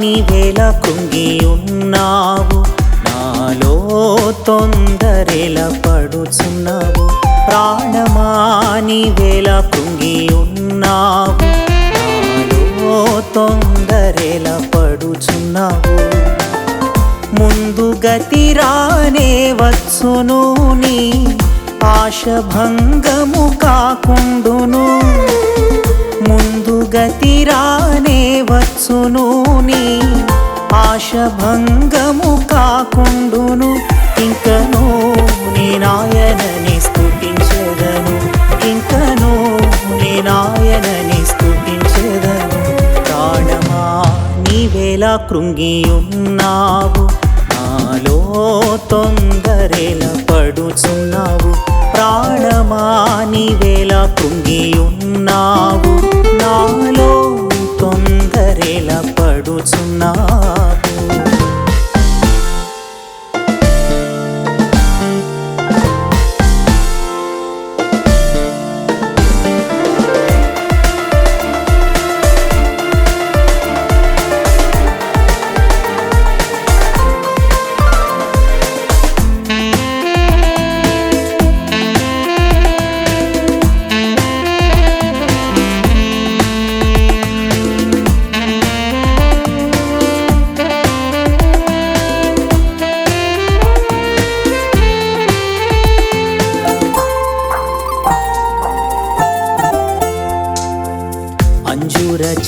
నీవేలా కుంగి ఉన్నావు నాలో తొందరెల పడుచున్నావు. ప్రాణమా నీవేలా కుంగి ఉన్నావు నాలో తొందరెల పడుచున్నావు. ముందు గతి రానే వచ్చును నీ ఆశభంగము కాకుండును. ముందు గతిరానే వచ్చును నీ ఆశభంగము కాకుండును. ఇంకను నీ నాయనని స్థుతించెదను. ఇంకను నీ నాయనని స్థుతించెదను. ప్రాణమా నీవేలా కృంగి ఉన్నావు నాలో తొందరెల పడుచున్నావు. ప్రాణమా నీవేలా కృంగి ఉన్నావు నాలో తొందరెల పడుచున్నావు.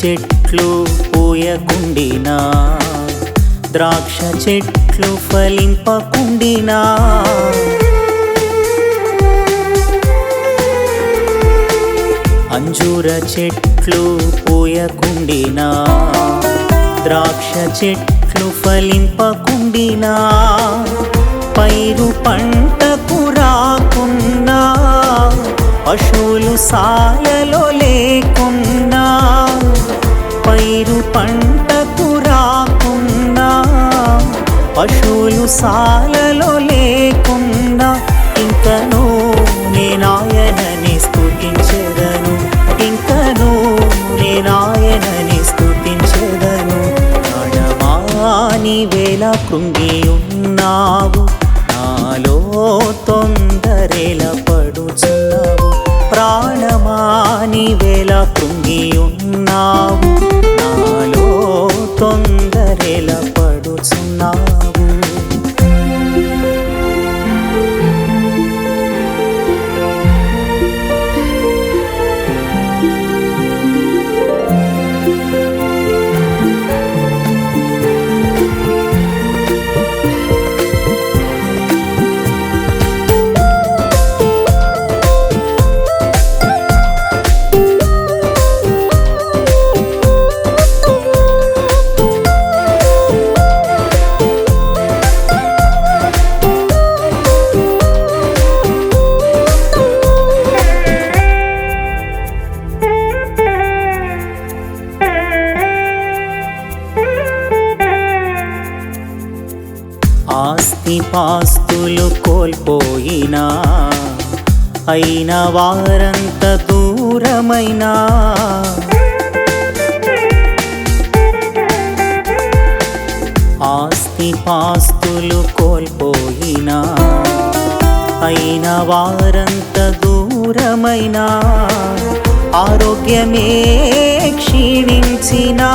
చెట్లు పూయకుండినా ద్రాక్ష చెట్లు ఫలింపకుండినా. అంజూర చెట్లు పూయకుండినా ద్రాక్ష చెట్లు ఫలింపకుండినా. పైరు పంటకు రాకున్నా పశువులు సాలలో లేకు పంటకు రాకుండా పశువులు సాలలో లేకుండా ఇంకను నేనాయనని స్థుతించెదను. ఇంకను నేనాయనని స్థుతించెదను. ప్రాణమాని వేళ కృంగి ఆస్తులు పాస్తులు కోల్పోయినా అయిన వారంత దూరమైనా. ఆస్తి పాస్తులు కోల్పోయినా అయిన వారంత దూరమైనా. ఆరోగ్యమే క్షీణించినా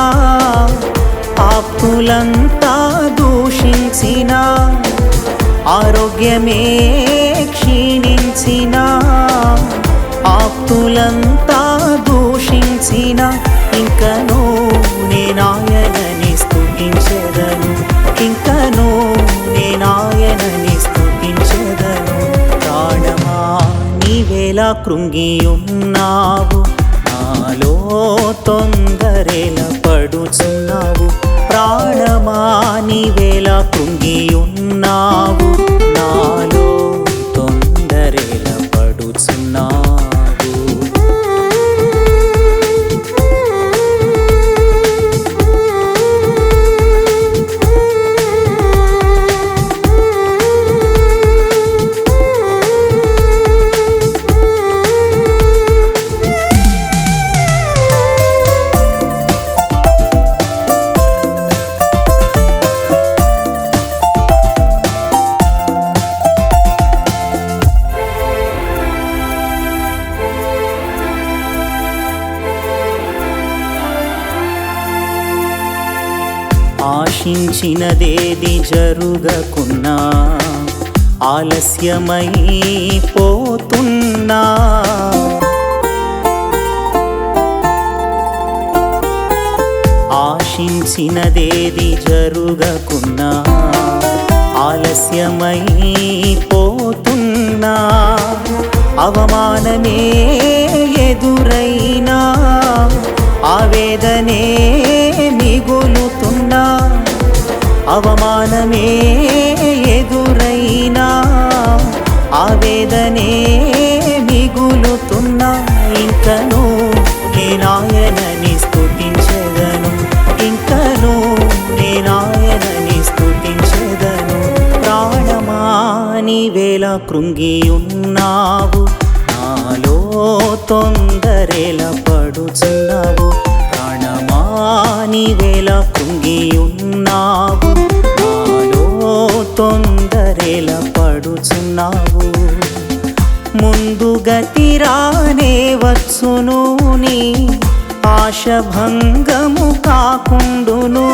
ఆప్తులంతా దూషించినా. ఆరోగ్యమే క్షీణించిన ఆప్తులంతా దూషించిన ఇంకను నేనాయనని స్థుతించదను ఇంకను నేనాయనని స్థుతించదను. ప్రాణమా నీవేలా కృంగి ఉన్నావు నాలో తొందరెల ఆశించినదేది జరుగకున్నా ఆలస్యమై పోతున్నా ఆశించినదేది జరుగకున్నా ఆలస్యమై పోతున్నా అవమానమే ఎదురైనా. ఆవేదనే మిగులుతున్నా అవమానమే ఎదురైనా ఆవేదనే మిగులుతున్నా. ఇంకను నేనాయనని స్థుతించదను ఇంకను నేనాయనని స్థుతించదను ప్రాణమా నీవేళ కృంగి ఉన్నావు నాలో తొందరెల పడుచున్నావు ప్రాణమాని వేళ కుంగి ఉన్నావు నాలో తొందరెల పడుచున్నావు. ముందు గతిరానే వచ్చును నీ ఆశభంగము కాకుండును.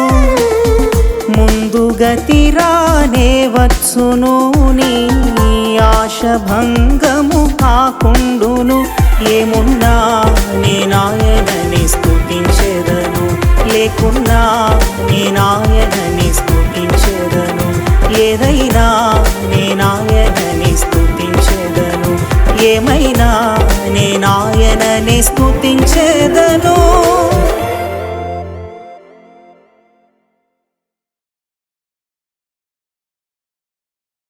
ముందు గతిరానే వచ్చును నీ ఆశభంగము కాకుండును. ఏమున్నా నాయనని స్తుతించెదను. లేకున్నా నీ నాయనని స్తుతించెదను. ఏదైనా నీ నాయనని స్తుతించెదను. ఏమైనా నీ నాయనని స్తుతించెదను.